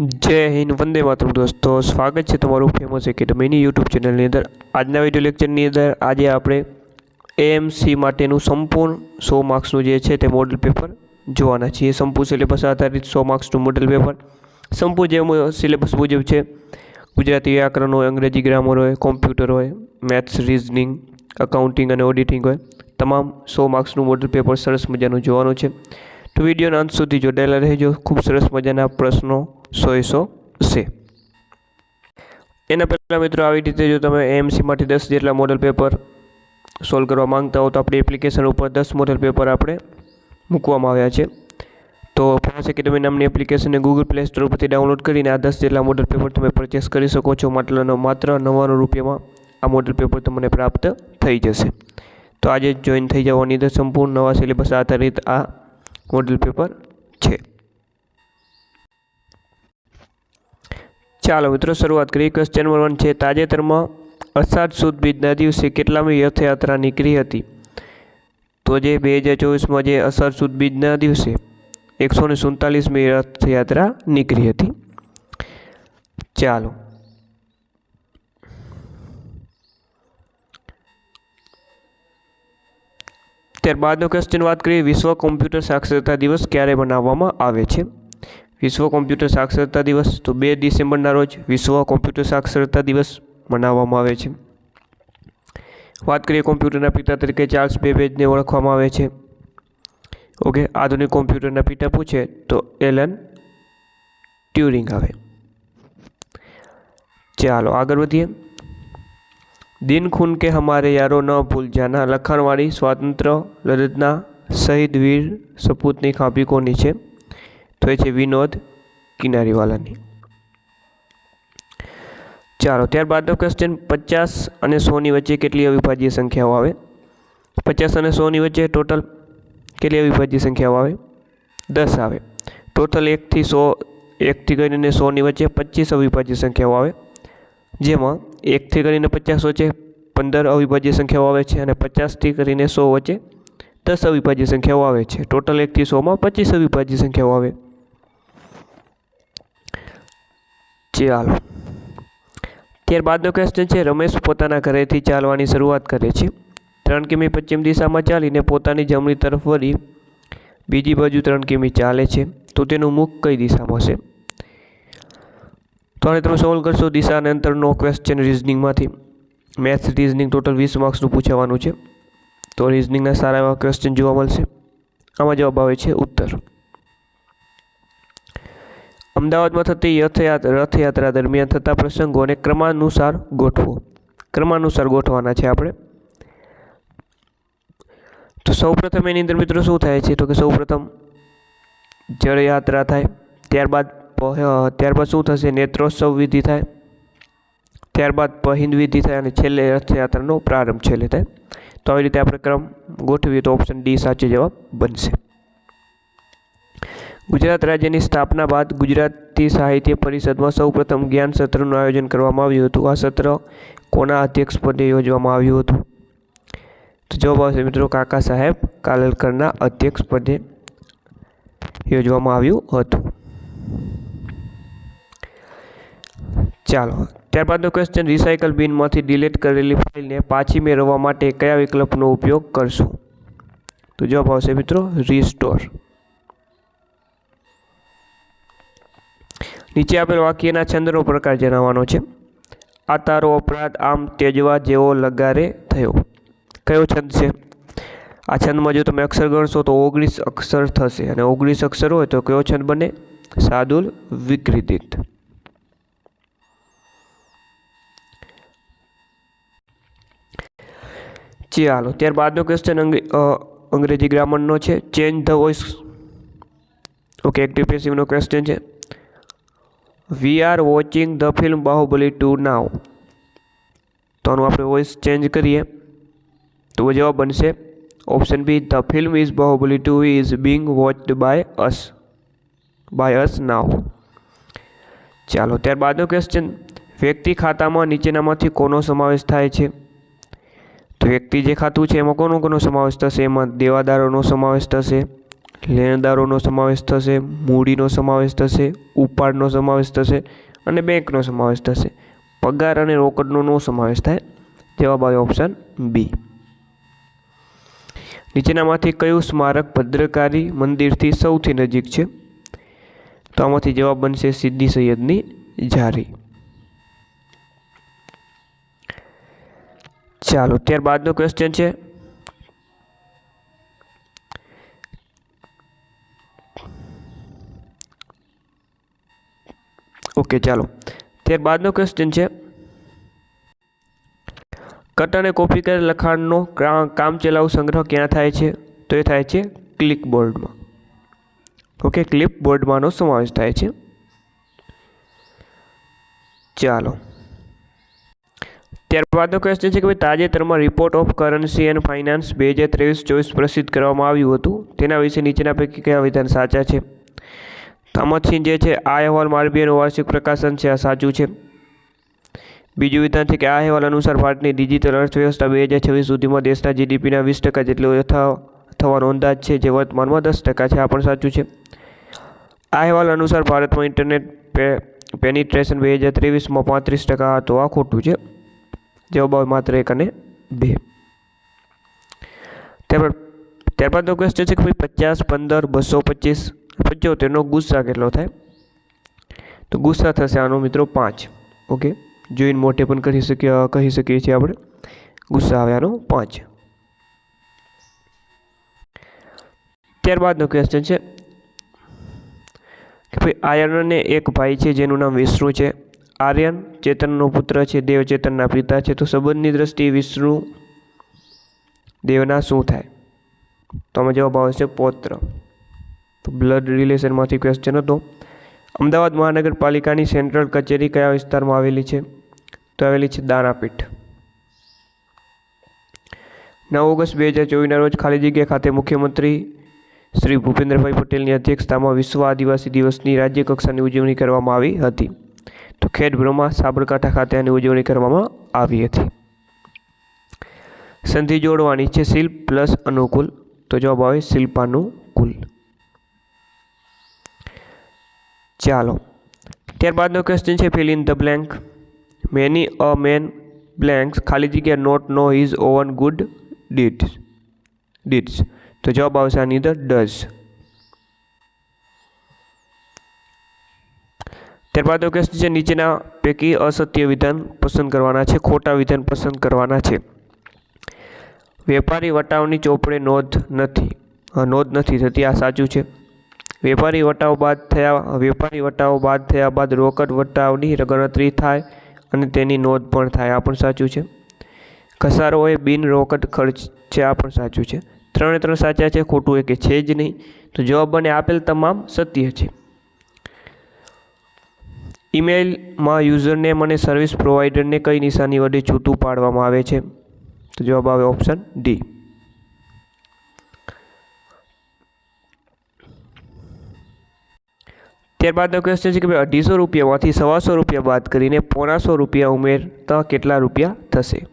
જય હિન્દ, વંદે માતરમ દોસ્તો. સ્વાગત છે તમારું ફેમસ એકેડમીની યુટ્યુબ ચેનલની અંદર. આજના વીડિયો લેક્ચરની અંદર આજે આપણે એએમસી માટેનું સંપૂર્ણ સો માર્ક્સનું જે છે તે મોડલ પેપર જોવાના છીએ. સંપૂર્ણ સિલેબસ આધારિત સો માર્ક્સનું મોડલ પેપર સંપૂર્ણ જે સિલેબસ મુજબ છે, ગુજરાતી વ્યાકરણ હોય, અંગ્રેજી ગ્રામર હોય કોમ્પ્યુટર હોય મેથ્સ રિઝનિંગ અકાઉન્ટિંગ અને ઓડિટિંગ હોય, તમામ સો માર્ક્સનું મોડલ પેપર સરસ મજાનું જોવાનું છે. તો વિડીયોના અંત સુધી જોડાયેલા રહેજો. ખૂબ સરસ મજાના પ્રશ્નો સો એ સો. છે એના પહેલાં મિત્રો આવી રીતે જો તમે એએમસીમાંથી દસ જેટલા મોડલ પેપર સોલ્વ કરવા માંગતા હો તો આપણી એપ્લિકેશન ઉપર દસ મોડલ પેપર આપણે મૂકવામાં આવ્યા છે. તો ફોનસ એકેડમી નામની એપ્લિકેશનને ગૂગલ પ્લે સ્ટોર પરથી ડાઉનલોડ કરીને આ દસ જેટલા મોડલ પેપર તમે પરચેસ કરી શકો છો. માટલાનો માત્ર નવ્વાણું રૂપિયામાં આ મોડલ પેપર તમને પ્રાપ્ત થઈ જશે. તો આજે જોઈન થઈ જવાની સંપૂર્ણ નવા સિલેબસ આધારિત આ મોડલ પેપર છે ચાલો મિત્રો, શરૂઆત કરીએ. ક્વેશ્ચન નંબર વન છે. તાજેતરમાં અષાઢ સુદ બીજના દિવસે કેટલામી રથયાત્રા નીકળી હતી? તો જે બે હજાર ચોવીસમાં જે અષાઢ સુદ બીજના દિવસે એકસો ને સુડતાલીસમી રથયાત્રા નીકળી હતી. ચાલો. ત્યારબાદનો ક્વેશ્ચન વાત કરીએ. વિશ્વ કોમ્પ્યુટર સાક્ષરતા દિવસ ક્યારે મનાવવામાં આવે છે? વિશ્વ કોમ્પ્યુટર સાક્ષરતા દિવસ, તો બે ડિસેમ્બરના રોજ વિશ્વ કોમ્પ્યુટર સાક્ષરતા દિવસ મનાવવામાં આવે છે. વાત કરીએ કોમ્પ્યુટરના પિતા તરીકે ચાર્લ્સ બેબેજને ઓળખવામાં આવે છે. ઓકે, આધુનિક કોમ્પ્યુટરના પિતા પૂછે, તો એલન ટ્યુરિંગ આવે. ચાલો આગળ વધીએ. દિન ખૂન કે હમારે યારો ન ભૂલ જાના, લખાણવાળી સ્વાતંત્ર્ય લડતના શહીદ વીર સપૂતની ખાંભી કોની છે? તો એ છે વિનોદ કિનારીવાલાની. ચાલો ત્યારબાદનો ક્વેશ્ચન પચાસ અને સોની વચ્ચે કેટલી અવિભાજ્ય સંખ્યાઓ આવે? પચાસ અને સોની વચ્ચે ટોટલ કેટલી અવિભાજ્ય સંખ્યાઓ આવે? દસ આવે. ટોટલ એકથી સો એકથી કરીને સોની વચ્ચે પચીસ અવિભાજ્ય સંખ્યાઓ આવે. જેમાં એકથી કરીને પચાસ વચ્ચે પંદર અવિભાજ્ય સંખ્યાઓ આવે છે અને પચાસથી કરીને સો વચ્ચે દસ અવિભાજ્ય સંખ્યાઓ આવે છે. ટોટલ એકથી સોમાં પચીસ અવિભાજ્ય સંખ્યાઓ આવે. ચાલો. ત્યારબાદનો ક્વેશ્ચન છે, રમેશ પોતાના ઘરેથી ચાલવાની શરૂઆત કરે છે. ત્રણ કિમી પશ્ચિમ દિશામાં ચાલીને પોતાની જમણી તરફ વળી બીજી બાજુ ત્રણ કિમી ચાલે છે, તો તેનું મુખ કઈ દિશામાં હશે તો આને તમે સોલ્વ કરશો દિશા અને અંતરનો ક્વેશ્ચન રિઝનિંગમાંથી મેથ્સ રિઝનિંગ ટોટલ વીસ માર્ક્સનું પૂછાવાનું છે. તો રિઝનિંગના સારા એવા ક્વેશ્ચન જોવા મળશે. આમાં જવાબ આવે છે ઉત્તર. અમદાવાદમાં થતી રથયાત્રા રથયાત્રા દરમિયાન થતા પ્રસંગોને ક્રમાનુસાર ગોઠવો. ક્રમાનુસાર ગોઠવાના છે આપણે. તો સૌપ્રથમ એની અંદર મિત્રો શું થાય છે? તો કે સૌપ્રથમ જળયાત્રા થાય, ત્યારબાદ ત્યારબાદ શું થશે? નેત્રોત્સવ વિધિ થાય, ત્યારબાદ પહિંદ વિધિ થાય અને છેલ્લે રથયાત્રાનો પ્રારંભ છેલ્લે થાય. તો આવી રીતે આપણે ક્રમ ગોઠવીએ તો ઓપ્શન ડી સાચો જવાબ બનશે. ગુજરાત રાજ્યની સ્થાપના બાદ ગુજરાતી સાહિત્ય પરિષદમાં સૌપ્રથમ જ્ઞાન સત્રનું આયોજન કરવામાં આવ્યું હતું. આ સત્ર કોના અધ્યક્ષપદે યોજવામાં આવ્યું હતું? તો જવાબ આવશે મિત્રો કાકા સાહેબ કાલલકરના અધ્યક્ષપદે યોજવામાં આવ્યું હતું. ચાલો, ત્યારબાદનો ક્વેશ્ચન રિસાયકલ બિનમાંથી ડિલીટ કરેલી ફાઇલને પાછી મેળવવા માટે કયા વિકલ્પનો ઉપયોગ કરશું? તો જવાબ આવશે મિત્રો રીસ્ટોર નીચે આપેલ વાક્યના છંદનો પ્રકાર જણાવવાનો છે. આ તારો અપરાધ આમ તેજવા જેવો લગારે થયો. કયો છંદ છે? આ છંદમાં જો તમે અક્ષર ગણશો તો ઓગણીસ અક્ષર થશે અને ઓગણીસ અક્ષર હોય તો કયો છંદ બને? સાદુલ, વિકૃતિત. ચાલો ત્યારબાદનો ક્વેશ્ચન અંગ્રેજી ગ્રામરનો છે. Change the voice okay active પેસિવનો question છે. We are watching the film Baahubali two now તો આનું આપણે વોઇસ ચેન્જ કરીએ. તો જવાબ બનશે. Option B the film is Baahubali two is being watched by us by us now ચાલો, ત્યારબાદનો ક્વેશ્ચન વ્યક્તિ ખાતામાં નીચેનામાંથી કોનો સમાવેશ થાય છે? તો વ્યક્તિ જે ખાતું છે, એમાં કોનો કોનો સમાવેશ થશે? એમાં દેવાદારોનો સમાવેશ થશે. લેણદારોનો સમાવેશ થશે, મૂડીનો સમાવેશ થશે, ઉપાડનો સમાવેશ થશે અને બેંકનો સમાવેશ થશે. પગાર અને રોકડનો નો સમાવેશ થાય. જવાબ આવે ઓપ્શન બી નીચેનામાંથી કયું સ્મારક ભદ્રકારી મંદિરથી સૌથી નજીક છે? તો આમાંથી જવાબ બનશે સિદ્ધી સૈયદની જારી ચાલો, ત્યારબાદનો ક્વેશ્ચન છે. ઓકે, ચાલો. ત્યારબાદનો ક્વેશ્ચન છે. કટ અને કોપી કરેલ લખાણનો કામચલાઉ સંગ્રહ ક્યાં થાય છે? તો એ થાય છે ક્લિક બોર્ડમાં ઓકે ક્લિપ બોર્ડમાંનો સમાવેશ થાય છે. ચાલો. ત્યારબાદનો ક્વેશ્ચન છે કે ભાઈ તાજેતરમાં report of currency and finance બે હજાર ત્રેવીસ ચોવીસ પ્રસિદ્ધ કરવામાં આવ્યું હતું. તેના વિશે નીચેના પૈકી કયા વિધાન સાચા છે? તો જે છે, આ અહેવાલ આરબીઆઈનું વાર્ષિક પ્રકાશન છે, આ સાચું છે. બીજું વિધાન છે કે, આ અહેવાલ અનુસાર ભારતની ડિજિટલ અર્થવ્યવસ્થા બે હજાર છવ્વીસ સુધીમાં દેશના જીડીપીના વીસ ટકા જેટલો યથા થવાનો અંદાજ છે, જે વર્તમાનમાં દસ ટકા છે, આ પણ સાચું છે. આ અહેવાલ અનુસાર ભારતમાં ઇન્ટરનેટ પેનિટ્રેશન બે હજાર ત્રેવીસમાં પાંત્રીસ ટકા હતો, આ ખોટું છે. જવાબ માત્ર એક અને બે. ત્યારબાદ ત્યારબાદનો ક્વેશ્ચન છે કે ભાઈ પચાસ, પંદર, બસો, પચીસ પંચોતેરનો ગુસ્સા કેટલો થાય? તો ગુસ્સા થશે આનો મિત્રો પાંચ. ઓકે? જોઈને મોટે પણ કરી શકીએ, કહી શકીએ છીએ આપણે. ગુસ્સા આવે આનો પાંચ. ત્યારબાદનો ક્વેશ્ચન છે કે ભાઈ આર્યનને એક ભાઈ છે જેનું નામ વિષ્ણુ છે. આર્યન ચેતનનો પુત્ર છે, દેવ ચેતનના પિતા છે. તો સંબંધની દ્રષ્ટિએ વિષ્ણુ દેવના શું થાય? તો આમાં જવાબ આવશે પૌત્ર. તો બ્લડ રિલેશનમાંથી ક્વેશ્ચન હતો. અમદાવાદ મહાનગરપાલિકાની સેન્ટ્રલ કચેરી કયા વિસ્તારમાં આવેલી છે? તો આવેલી છે દાનાપીઠ નવ ઓગસ્ટ બે હજાર ચોવીસના રોજ ખાલી જગ્યા ખાતે મુખ્યમંત્રી શ્રી ભૂપેન્દ્રભાઈ પટેલની અધ્યક્ષતામાં વિશ્વ આદિવાસી દિવસની રાજ્ય કક્ષાની ઉજવણી કરવામાં આવી હતી. તો ખેડબ્રહ્મા સાબરકાંઠા ખાતે આની ઉજવણી કરવામાં આવી હતી. સંધિ જોડવાની છે શિલ્પ પ્લસ અનુકૂળ તો જવાબ આવે શિલ્પાનુકૂળ ચાલો. ત્યારબાદનો ક્વેશ્ચન છે fill in the blank many a man blanks ખાલી જગ્યા not know is own good deeds deeds તો જવાબ આવશે આની અંદર ડઝ ત્યારબાદ ક્વેશ્ચન છે નીચેના પૈકી અસત્ય વિધાન પસંદ કરવાના છે, ખોટા વિધાન પસંદ કરવાના છે. વેપારી વટાવની ચોપડે નોંધ નથી. નોંધ નથી થતી, આ સાચું છે. વેપારી વટાવ બાદ થયા, વેપારી વટાવ બાદ થયા બાદ રોકડ વટાવની ગણતરી થાય અને તેની નોંધ પણ થાય. આ પણ સાચું છે. ઘસારો એ બિન રોકડ ખર્ચ છે, આ પણ સાચું છે. ત્રણે ત્રણ સાચા છે, ખોટું એ કે છે જ નહીં. તો જવાબ બને આપેલ તમામ સત્ય છે. ઈમેલમાં યુઝરનેમ અને સર્વિસ પ્રોવાઈડરને કઈ નિશાની વડે છૂટું પાડવામાં આવે છે? તો જવાબ આવે ઓપ્શન ડી. ત્યારબાદનો ક્વેશ્ચન છે કે ભાઈ અઢીસો રૂપિયામાંથી સવાસો રૂપિયા બાદ કરીને પોણાસો રૂપિયા ઉમેરતા કેટલા રૂપિયા થશે?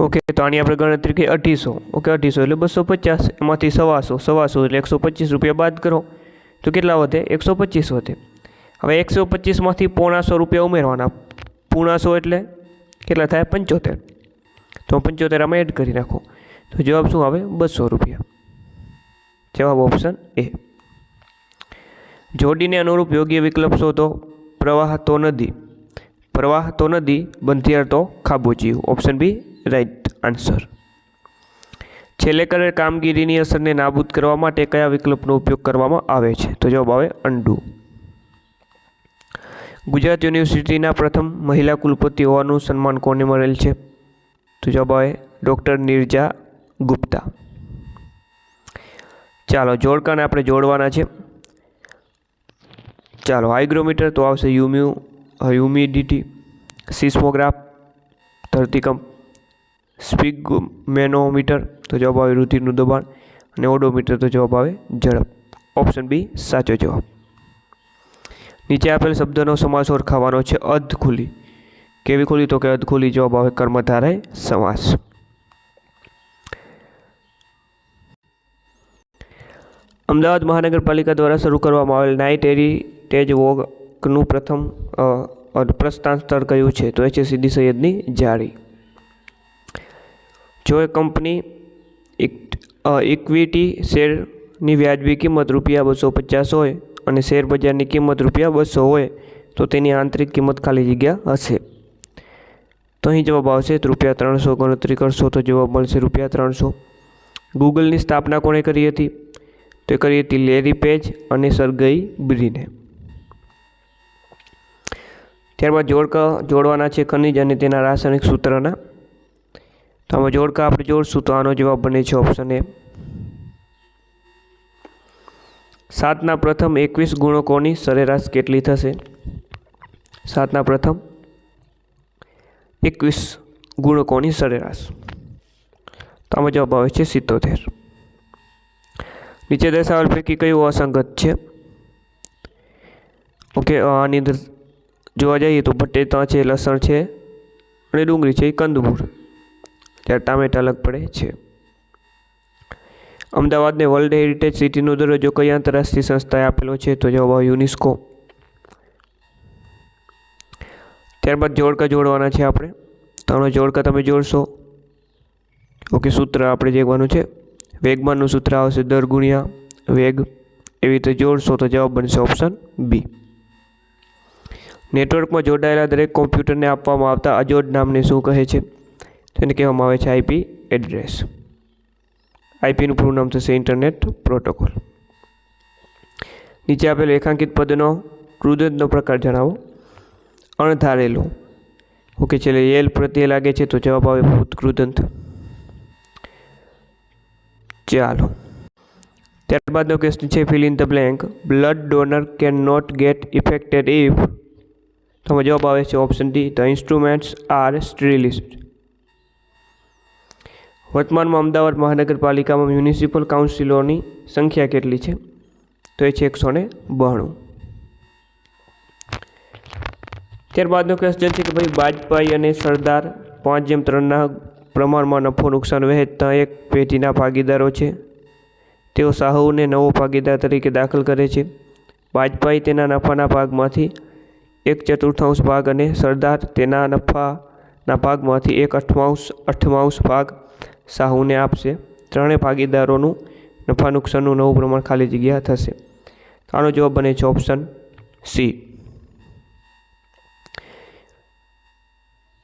ઓકે તો આની આપણે ગણતરી કરી અઢીસો. ઓકે અઢીસો એટલે બસો પચાસ. એમાંથી સવાસો. સવાસો એટલે એકસો પચીસ રૂપિયા બાદ કરો. તો કેટલા વધે? એકસો પચીસ વધે. હવે એકસો પચીસમાંથી પોણાસો રૂપિયા ઉમેરવાના. પૂણાસો એટલે કેટલા થાય? પંચોતેર. તો પંચોતેર આમાં એડ કરી નાખો. તો જવાબ શું આવે? બસો રૂપિયા. જવાબ ઓપ્શન એ જોડીને અનુરૂપ યોગ્ય વિકલ્પ શોધો. પ્રવાહ તો નદી. પ્રવાહ તો નદી બંધિયાર તો ખાબોચી. ઓપ્શન બી રાઈટ આન્સર છેલ્લે કરેલ કામગીરીની અસરને નાબૂદ કરવા માટે કયા વિકલ્પનો ઉપયોગ કરવામાં આવે છે? તો જવાબ આવે અંડુ ગુજરાત યુનિવર્સિટીના પ્રથમ મહિલા કુલપતિ હોવાનું સન્માન કોને મળેલ છે? તો જવાબ આવે ડૉક્ટર નિર્જા ગુપ્તા. ચાલો, જોડકાને આપણે જોડવાના છે. ચાલો, હાઇગ્રોમીટર તો આવશે યુમ્યુ, હ્યુમિડિટી, સિસ્મોગ્રાફ, ધરતીકંપ, સ્પિગમેનોમીટર તો જવાબ આવે રુધિરનું દબાણ અને ઓડોમીટર તો જવાબ આવે ઝડપ. ઓપ્શન બી સાચો જવાબ. નીચે આપેલ શબ્દનો સમાસ ઓળખાવાનો છે અધ ખુલ્લી કેવી ખુલી તો કે અધ ખુલી જવાબ આવે કર્મધારય સમાસ. અમદાવાદ મહાનગરપાલિકા દ્વારા શરૂ કરવામાં આવેલ નાઇટ હેરિટેજ વોકનું પ્રથમ પ્રસ્થાન સ્થળ કયું છે? તો એ છે સીદી સૈયદની જાળી. જો એ કંપની ઇક્વિટી શેરની વ્યાજબી કિંમત રૂપિયા બસો પચાસ હોય અને શેર બજારની કિંમત રૂપિયા બસો હોય, તો તેની આંતરિક કિંમત ખાલી જગ્યા હશે. તો અહીં જવાબ આવશે, રૂપિયા ત્રણસો ગણતરી કરશો તો જવાબ મળશે રૂપિયા ત્રણસો. ગૂગલની સ્થાપના કોણે કરી હતી? તો કરી હતી લેરી પેજ અને સરગઈ બ્રીને. ત્યારબાદ જોડકા જોડવાના છે ખનિજ અને તેના રાસાયણિક સૂત્રના. તો આમાં જોડકા આપણે જોડશું, તો આનો જવાબ બને છે ઓપ્શન એ સાતના પ્રથમ એકવીસ ગુણકોની સરેરાશ કેટલી થશે? સાતના પ્રથમ એકવીસ ગુણકોની સરેરાશ. તો આમાં જવાબ આવે છે સિત્તોતેર. નીચે દર્શાવેલ પૈકી કયું અસંગત છે? ઓકે આની અંદર જોવા જઈએ તો બટેટા છે, લસણ છે અને ડુંગળી છે, એ કંદમૂળ. ત્યારે ટામેટા અલગ પડે છે. અમદાવાદને વર્લ્ડ હેરિટેજ સિટીનો દરજ્જો કઈ આંતરરાષ્ટ્રીય સંસ્થાએ આપેલો છે તો જવાબ આવે યુનેસ્કો. ત્યારબાદ જોડકા જોડવાના છે આપણે. ત્રણો જોડકા તમે જોડશો. ઓકે, સૂત્ર આપણે જેવાનું છે. વેગમાનનું સૂત્ર આવશે દર ગુણ્યા વેગ. એવી રીતે જોડશો તો જવાબ બનશે ઓપ્શન બી નેટવર્કમાં જોડાયેલા દરેક કોમ્પ્યુટરને આપવામાં આવતા અજોડ નામને શું કહે છે? તેને કહેવામાં આવે છે આઈપી એડ્રેસ. આઈપીનું પૂરું નામ થશે ઇન્ટરનેટ પ્રોટોકોલ. નીચે આપેલ રેખાંકિત પદનો કૃદંતનો પ્રકાર જણાવો. અણધારેલો. ઓકે, છેલ્લે એલ પ્રત્યે લાગે છે તો જવાબ આવે ભૂત કૃદંત ચાલો. ત્યારબાદનો ક્વેશ્ચન છે, fill in the blank. Blood donor can not get affected if તો જવાબ આવે છે option D the instruments are sterilised વર્તમાનમાં અમદાવાદ મહાનગરપાલિકામાં મ્યુનિસિપલ કાઉન્સિલોની સંખ્યા કેટલી છે? તો એ છે એકસો ને બાણું. ત્યારબાદનો ક્વેશ્ચન છે કે ભાઈ વાજપાઈ અને સરદાર પાંચ જેમ ત્રણના પ્રમાણમાં નફો નુકસાન વહેંચતા એક પેઢીના ભાગીદારો છે. તેઓ સાહુને નવો ભાગીદાર તરીકે દાખલ કરે છે. વાજપાઈ તેના નફાના ભાગમાંથી એક ચતુર્થાંશ ભાગ અને સરદાર તેના નફાના ભાગમાંથી એક અઠમાંશ અઠમાંશ ભાગ સાહુને આપશે. ત્રણેય ભાગીદારોનું નફા નુકસાનનું નવું પ્રમાણ ખાલી જગ્યા થશે. આનો જવાબ બને છે ઓપ્શન સી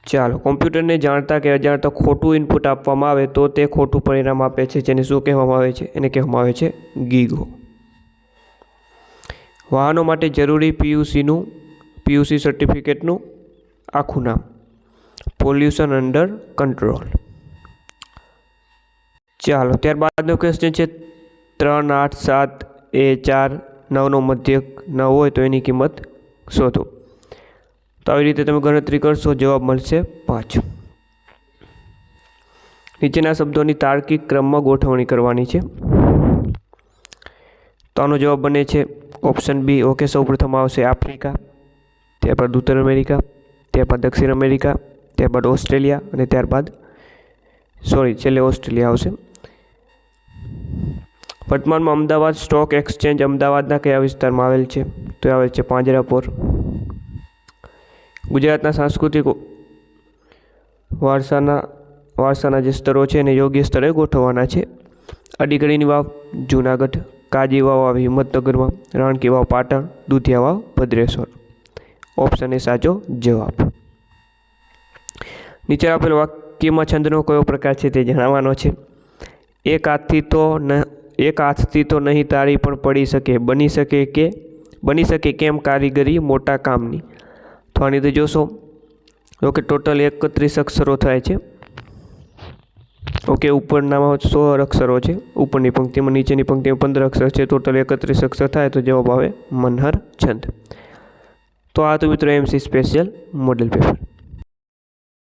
ચાલો કોમ્પ્યુટરને જાણતા કે અજાણતા ખોટું ઇનપુટ આપવામાં આવે તો તે ખોટું પરિણામ આપે છે, જેને શું કહેવામાં આવે છે? એને કહેવામાં આવે છે ગીગો વાહનો માટે જરૂરી પીયુસીનું પીયુસી સર્ટિફિકેટનું આખું નામ. પોલ્યુશન અંડર કંટ્રોલ ચાલો, ત્યારબાદનો ક્વેશ્ચન છે ત્રણ આઠ સાત એ ચાર નવનો મધ્યક નવ હોય તો એની કિંમત શોધો. તો આવી રીતે તમે ગણતરી કરશો, જવાબ મળશે પાંચ. નીચેના શબ્દોની તાર્કિક ક્રમમાં ગોઠવણી કરવાની છે. તો આનો જવાબ બને છે ઓપ્શન બી. ઓકે, સૌપ્રથમ આવશે આફ્રિકા. ત્યારબાદ ઉત્તર અમેરિકા ત્યારબાદ દક્ષિણ અમેરિકા ત્યારબાદ ઓસ્ટ્રેલિયા અને ત્યારબાદ સોરી છેલ્લે ઓસ્ટ્રેલિયા આવશે. વર્તમાનમાં અમદાવાદ સ્ટોક એક્સચેન્જ અમદાવાદના કયા વિસ્તારમાં આવેલ છે? તો આવેલ છે પાંજરાપોર. ગુજરાતના સાંસ્કૃતિક વારસાના વારસાના જે સ્તરો છે એને યોગ્ય સ્તરે ગોઠવવાના છે. અડીકડીની વાવ, જૂનાગઢ કાજી વાવ હિંમતનગરમાં, રાણકી વાવ, પાટણ દુધિયા વાવ ભદ્રેશ્વર. ઓપ્શન એ સાચો જવાબ. નીચે આપેલ વાક્યમાં છંદનો કયો પ્રકાર છે તે જણાવવાનો છે. એક હાથથી તો ન, એક હાથથી તો નહીં તાળી પણ પડી શકે. બની શકે કે, બની શકે કેમ કારીગરી મોટા કામની? તો આની તો જોશો. ઓકે ટોટલ એકત્રીસ અક્ષરો થાય છે. ઓકે, ઉપરનામાં સો અક્ષરો છે. ઉપરની પંક્તિમાં, નીચેની પંક્તિમાં પંદર અક્ષર છે. ટોટલ એકત્રીસ અક્ષર થાય તો જવાબ આવે મનહર છંદ. તો આ હતું મિત્રો એમસી સ્પેશિયલ મોડેલ પેપર